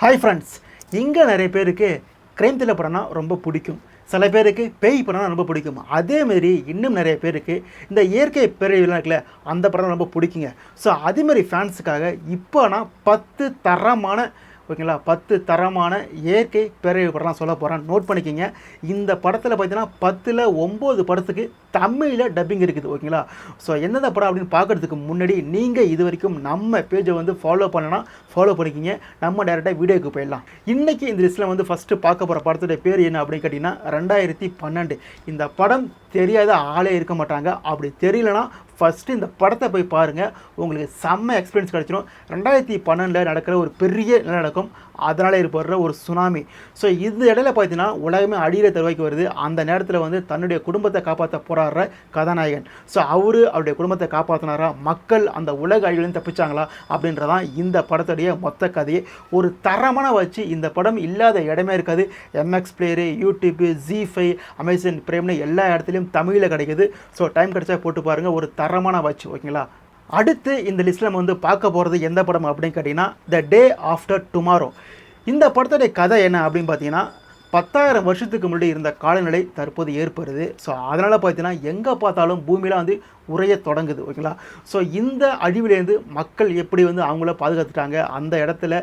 Hi friends இங்கே நிறைய பேருக்கு கிரைம் த்ரில்லர் படம்னா ரொம்ப பிடிக்கும். சில பேருக்கு பேய் படம்னா ரொம்ப பிடிக்கும். அதேமாரி இன்னும் நிறைய பேருக்கு இந்த இயற்கை பேரழிவுலாம் இருக்குல்ல அந்த படம் ரொம்ப பிடிக்குங்க. ஸோ அதேமாரி ஃபேன்ஸுக்காக இப்போ நான் பத்து தரமான ஓகேங்களா? பத்து தரமான இயற்கை பேரழிவு படம்லாம் சொல்ல போகிறேன் நோட் பண்ணிக்கோங்க. இந்த படத்தில் பார்த்தீங்கன்னா பத்தில் ஒம்பது படத்துக்கு தமிழில் டப்பிங் இருக்குது. ஓகேங்களா? ஸோ எந்தெந்த படம் அப்படின்னு பார்க்குறதுக்கு முன்னாடி நீங்கள் இது வரைக்கும் நம்ம பேஜை வந்து ஃபாலோ பண்ணனா ஃபாலோ பண்ணிக்கிங்க. நம்ம டேரெக்டாக வீடியோக்கு போயிடலாம். இன்றைக்கி இந்த லிஸ்ட்டில் வந்து ஃபஸ்ட்டு பார்க்க போகிற படத்துடைய பேர் என்ன அப்படின்னு கேட்டிங்கன்னா ரெண்டாயிரத்தி பன்னெண்டு. இந்த படம் தெரியாத ஆளே இருக்க மாட்டாங்க. அப்படி தெரியலனா ஃபஸ்ட்டு இந்த படத்தை போய் பாருங்கள் உங்களுக்கு செம்ம எக்ஸ்பீரியன்ஸ் கிடச்சிரும். ரெண்டாயிரத்தி பன்னெண்டில் நடக்கிற ஒரு பெரிய நிலநடுக்கம் அதனால் ஏற்படுற ஒரு சுனாமி ஸோ இந்த இடையில பார்த்தீங்கன்னா உலகமே அடியில தருவாய்க்கு வருது. அந்த நேரத்தில் வந்து தன்னுடைய குடும்பத்தை காப்பாற்ற போராடுற கதாநாயகன். ஸோ அவர் அவருடைய குடும்பத்தை காப்பாற்றினாரா மக்கள் அந்த உலக அழிவுலேருந்து தப்பிச்சாங்களா? அப்படின்றதான் இந்த படத்துடைய மொத்த கதையை. ஒரு தரமான வச்சு இந்த படம் இல்லாத இடமே இருக்காது. MX player YouTube G five Amazon பிரேம்னு எல்லா இடத்துலையும் தமிழில் கிடைக்குது. ஸோ டைம் கிடைச்சா போட்டு பாருங்கள் ஒரு தரமான வாட்ச் ஓகேங்களா? அடுத்து இந்த லிஸ்ட்டில் நம்ம வந்து பார்க்க போகிறது எந்த படம் அப்படின்னு கேட்டிங்கன்னா த டே ஆஃப்டர் டுமாரோ இந்த படத்துடைய கதை என்ன அப்படின்னு பார்த்தீங்கன்னா பத்தாயிரம் வருஷத்துக்கு முன்னாடி இருந்த காலநிலை தற்போது ஏற்படுது. ஸோ அதனால் பார்த்தீங்கன்னா எங்கே பார்த்தாலும் பூமியில் வந்து உரைய தொடங்குது ஓகேங்களா? ஸோ இந்த அழிவிலேருந்து மக்கள் எப்படி வந்து அவங்கள பாதுகாத்துட்டாங்க? அந்த இடத்துல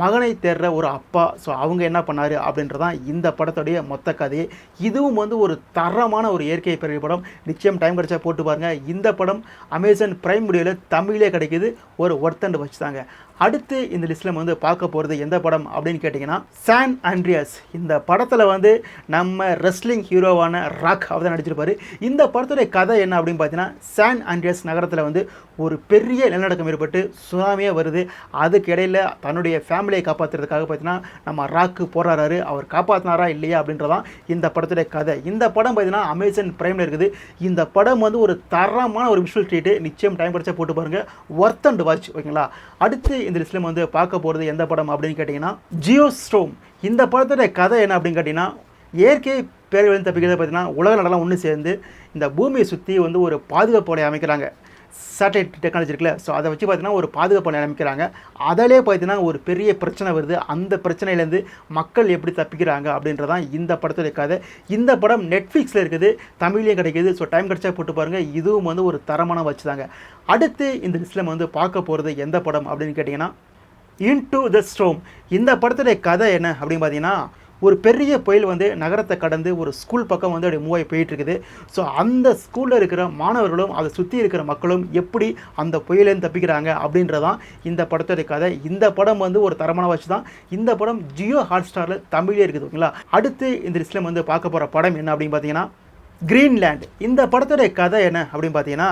மகனை தேடுற ஒரு அப்பா ஸோ அவங்க என்ன பண்ணார் அப்படின்றதான் இந்த படத்துடைய மொத்த கதையே. இதுவும் வந்து ஒரு தரமான ஒரு இயற்கை பிறகு படம் நிச்சயம் டைம் கிடைச்சா போட்டு பாருங்கள் இந்த படம் அமேசான் பிரைம் வீடியோவில் தமிழே கிடைக்கிது. ஒரு ஒர்த்தண்டு வச்சுதாங்க. அடுத்து இந்த லிஸ்ட்டில் வந்து பார்க்க போகிறது எந்த படம் அப்படின்னு கேட்டிங்கன்னா சான் ஆண்ட்ரியாஸ் இந்த படத்தில் வந்து நம்ம ரெஸ்லிங் ஹீரோவான ராக் அவர் தான் நடிச்சிருப்பார். இந்த படத்துடைய கதை என்ன அப்படின்னு பார்த்தீங்கன்னா சான் ஆண்ட்ரியாஸ் நகரத்தில் வந்து ஒரு பெரிய நிலநடுக்கம் ஏற்பட்டு சுனாமியே வருது. அதுக்கு இடையில் தன்னுடைய ஃபேமிலியை காப்பாற்றுறதுக்காக பார்த்தீங்கன்னா நம்ம ராக்கு போராடுறாரு. அவர் காப்பாற்றினாரா இல்லையா அப்படின்றதான் இந்த படத்துடைய கதை. இந்த படம் பார்த்தீங்கன்னா அமேசான் பிரைமில் இருக்குது. இந்த படம் வந்து ஒரு தரமான ஒரு விஷுவல் ட்ரீட்டு நிச்சயம் டைம் கிடைச்சா போட்டு பாருங்கள் ஒர்த் அண்ட் வாட்ச் ஓகேங்களா அடுத்து இந்த லிஸ்ட்டில் வந்து பார்க்க போகிறது எந்த படம் அப்படின்னு கேட்டிங்கன்னா ஜியோ ஸ்ட்ரோம் இந்த படத்துடைய கதை என்ன அப்படின்னு கேட்டிங்கன்னா இயற்கை பேரழிவு தப்பிக்கிறது பார்த்தீங்கன்னா உலக நடலாம் ஒன்று சேர்ந்து இந்த பூமியை சுற்றி வந்து ஒரு பாதுகாப்பு அமைக்கிறாங்க. சேட்டலைட் டெக்னாலஜி இருக்குல்ல. ஸோ அதை வச்சு பார்த்தீங்கன்னா ஒரு பாதுகாப்பு வலையை அதிலே பார்த்தீங்கன்னா ஒரு பெரிய பிரச்சனை வருது. அந்த பிரச்சனையிலேருந்து மக்கள் எப்படி தப்பிக்கிறாங்க அப்படின்றதான் இந்த படத்துடைய கதை இந்த படம் நெட்ஃப்ளிக்ஸில் இருக்குது. தமிழ்லேயும் கிடைக்கிது. ஸோ டைம் கிடைச்சா போட்டு பாருங்கள் இதுவும் வந்து ஒரு தரமான வச்சுதாங்க. அடுத்து இந்த லிஸ்ட்டில் வந்து பார்க்க போகிறது எந்த படம் அப்படின்னு கேட்டிங்கன்னா இன்டு த ஸ்ட்ரோம் இந்த படத்துடைய கதை என்ன அப்படின்னு பார்த்தீங்கன்னா ஒரு பெரிய புயல் வந்து நகரத்தை கடந்து ஒரு ஸ்கூல் பக்கம் வந்து அப்படி மூவ் ஆகி ஸோ அந்த ஸ்கூலில் இருக்கிற மாணவர்களும் அதை சுற்றி இருக்கிற மக்களும் எப்படி அந்த புயலேருந்து தப்பிக்கிறாங்க அப்படின்றதான் இந்த படத்துடைய கதை. இந்த படம் வந்து ஒரு தரமான வச்சு தான். இந்த படம் ஜியோ ஹாட் ஸ்டாரில் தமிழே இருக்குது ஓகேங்களா? அடுத்து இந்த லிஸ்ட்டில் வந்து பார்க்க போகிற படம் என்ன அப்படின்னு பார்த்தீங்கன்னா கிரீன்லேண்ட் இந்த படத்துடைய கதை என்ன அப்படின்னு பார்த்தீங்கன்னா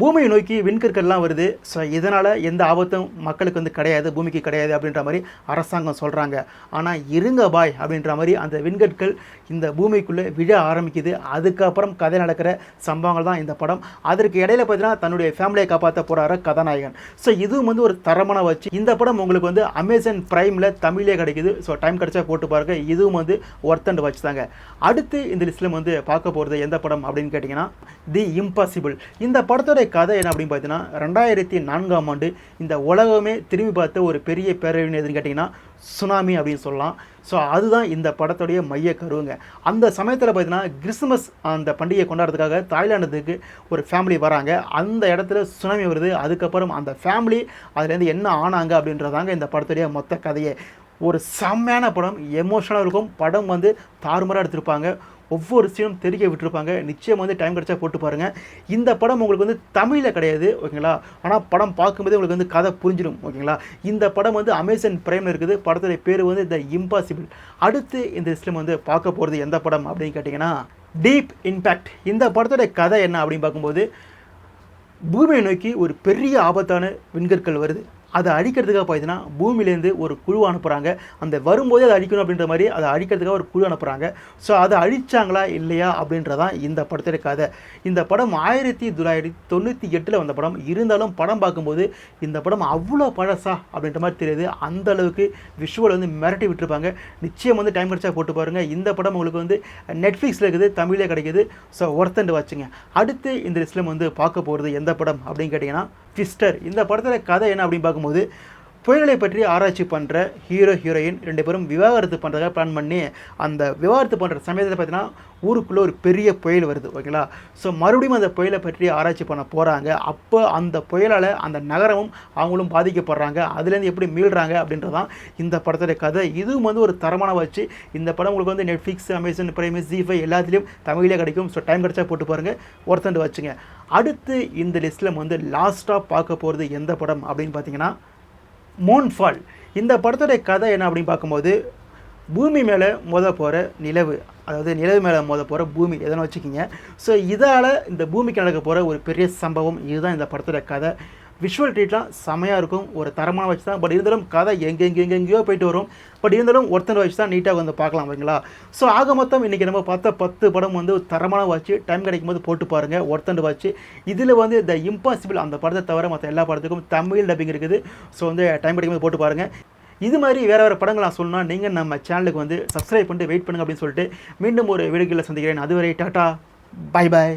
பூமியை நோக்கி விண்கற்கள்லாம் வருது. ஸோ இதனால் எந்த ஆபத்தும் மக்களுக்கு வந்து கிடையாது பூமிக்கு கிடையாது அப்படின்ற மாதிரி அரசாங்கம் சொல்கிறாங்க ஆனால் இருங்க பாய் அப்படின்ற மாதிரி அந்த விண்கற்கள் இந்த பூமிக்குள்ளே விழ ஆரம்பிக்குது. அதுக்கப்புறம் கதை நடக்கிற சம்பவங்கள் தான் இந்த படம். அதற்கு இடையில பார்த்தீங்கன்னா தன்னுடைய ஃபேமிலியை காப்பாற்ற போகிறார கதாநாயகன். ஸோ இதுவும் வந்து ஒரு தரமான வச்சு இந்த படம் உங்களுக்கு வந்து அமேசான் ப்ரைமில் தமிழே கிடைக்குது. ஸோ டைம் கிடைச்சா போட்டு பாருங்க. இதுவும் வந்து ஒர்த் அண்ட் வச்சு தாங்க. அடுத்து இந்த லிஸ்ட்டில் வந்து பார்க்க போகிறது எந்த படம் அப்படின்னு கேட்டிங்கன்னா தி இம்பாசிபிள் இந்த படத்தோட கதை என்ன அப்படின்னு பார்த்தீங்கன்னா ரெண்டாயிரத்தி நான்காம் ஆண்டு இந்த உலகமே திரும்பி பார்த்த ஒரு பெரிய பேரழிவு எதுன்னு கேட்டிங்கன்னா சுனாமி அப்படின்னு சொல்லலாம். ஸோ அதுதான் இந்த படத்துடைய மைய கருவுங்க. அந்த சமயத்தில் பார்த்தீங்கன்னா கிறிஸ்துமஸ் அந்த பண்டிகையை கொண்டாடுறதுக்காக தாய்லாந்துக்கு ஒரு ஃபேமிலி வராங்க. அந்த இடத்துல சுனாமி வருது. அதுக்கப்புறம் அந்த ஃபேமிலி அதுலேருந்து என்ன ஆனாங்க அப்படின்றதாங்க இந்த படத்துடைய மொத்த கதையை. ஒரு செம்மையான படம் எமோஷனலாக இருக்கும். படம் வந்து தாறுமாறாக எடுத்திருப்பாங்க. ஒவ்வொரு சீனும் தெரிய விட்டுருப்பாங்க. நிச்சயம் வந்து டைம் கிடச்சா போட்டு பாருங்கள் இந்த படம் உங்களுக்கு வந்து தமிழில் கிடையாது ஓகேங்களா? ஆனால் படம் பார்க்கும்போதே உங்களுக்கு வந்து கதை புரிஞ்சிடும் ஓகேங்களா? இந்த படம் வந்து அமேசான் பிரைமில் இருக்குது. படத்துடைய பேர் வந்து த இம்பாசிபிள் அடுத்து இந்த லிஸ்ட்டில் வந்து பார்க்க போகிறது எந்த படம் அப்படின்னு கேட்டிங்கன்னா டீப் இம்பேக்ட் இந்த படத்துடைய கதை என்ன அப்படின்னு பார்க்கும்போது பூமியை நோக்கி ஒரு பெரிய ஆபத்தான விண்கற்கள் வருது. அதை அழிக்கிறதுக்காக பார்த்தீங்கன்னா பூமியிலேருந்து ஒரு குழு அனுப்புகிறாங்க அந்த வரும்போதே அதை அழிக்கணும் அப்படின்ற மாதிரி அதை அழிக்கிறதுக்காக ஒரு குழு அனுப்புகிறாங்க ஸோ அதை அழிச்சாங்களா இல்லையா அப்படின்றதான் இந்த படத்துடைய கதை. இந்த படம் ஆயிரத்தி தொள்ளாயிரத்தி தொண்ணூற்றி எட்டில் வந்த படம். இருந்தாலும் படம் பார்க்கும்போது இந்த படம் அவ்வளோ பழசா அப்படின்ற மாதிரி தெரியுது. அந்த அளவுக்கு விஷுவல் வந்து மிரட்டி விட்டுருப்பாங்க. நிச்சயம் வந்து டைம் கிடச்சா போட்டு பாருங்கள் இந்த படம் உங்களுக்கு வந்து நெட்ஃப்ளிக்ஸில் இருக்குது தமிழே கிடைக்குது. ஸோ ஒருத்தண்டு வச்சுங்க அடுத்து இந்த லிஸ்ட்டில் வந்து பார்க்க போகிறது எந்த படம் அப்படின்னு கேட்டிங்கன்னா ட்விஸ்டர் இந்த படத்தில் கதை என்ன அப்படின்னு பார்க்கும்போது புயல்களை பற்றி ஆராய்ச்சி பண்ணுற ஹீரோ ஹீரோயின் ரெண்டு பேரும் விவாகரத்து பண்ணுறதுக்காக பிளான் பண்ணி அந்த விவாகரத்து பண்ணுற சமயத்தில் பார்த்தீங்கன்னா ஊருக்குள்ளே ஒரு பெரிய புயல் வருது ஓகேங்களா ஸோ மறுபடியும் அந்த புயலை பற்றி ஆராய்ச்சி பண்ண போகிறாங்க அப்போ அந்த புயலால் அந்த நகரமும் அவங்களும் பாதிக்கப்படுறாங்க. அதுலேருந்து எப்படி மீள்றாங்க அப்படின்றதான் இந்த படத்துடைய கதை. இதுவும் வந்து ஒரு தரமான வச்சு இந்த படம் உங்களுக்கு வந்து நெட்ஃப்ளிக்ஸ் அமேசான் பிரைம் ஜிஃபை எல்லாத்துலேயும் தமிழிலே கிடைக்கும். ஸோ டைம் கிடைச்சா போட்டு பாருங்கள் ஒருத்தண்டு வச்சுங்க. அடுத்து இந்த லிஸ்ட்டில் வந்து லாஸ்ட்டாக பார்க்க போகிறது எந்த படம் அப்படின்னு பார்த்தீங்கன்னா மூன்ஃபால் இந்த படத்துடைய கதை என்ன அப்படின்னு பார்க்கும்போது பூமி மேலே மோத போகிற நிலவு அதாவது நிலவு மேலே மோத போகிற பூமி எதனா வச்சுக்கிங்க. ஸோ இதால் இந்த பூமிக்கு நடக்க போகிற ஒரு பெரிய சம்பவம் இதுதான் இந்த படத்தோட கதை. விஷுவல் ட்ரீட்லாம் செமையாக இருக்கும். ஒரு தரமான வச்சு தான். பட் இருந்தாலும் கதை எங்கெங்கே எங்கெங்கேயோ போயிட்டு வரும். பட் இருந்தாலும் ஒருத்தர் வச்சு தான் நீட்டாக வந்து பார்க்கலாம் ஓகேங்களா ஸோ ஆக மொத்தம் இன்றைக்கி நம்ம பார்த்த பத்து படம் வந்து தரமான வச்சு டைம் கிடைக்கும் போது போட்டு பாருங்கள் ஒருத்தண்டு வச்சு. இதில் வந்து த இம்பாசிபிள் அந்த படத்தை தவிர மற்ற எல்லா படத்துக்கும் தமிழ் டப்பிங் இருக்குது. ஸோ வந்து டைம் கிடைக்கும் போது போட்டு பாருங்கள் இது மாதிரி வேறு வேறு படங்கள் நான் சொல்லணும்னா நீங்கள் நம்ம சேனலுக்கு வந்து சப்ஸ்கிரைப் பண்ணிட்டு வெயிட் பண்ணுங்க அப்படின்னு சொல்லிட்டு மீண்டும் ஒரு வீடுகளில் சந்திக்கிறேன். அதுவரை டாட்டா. Bye bye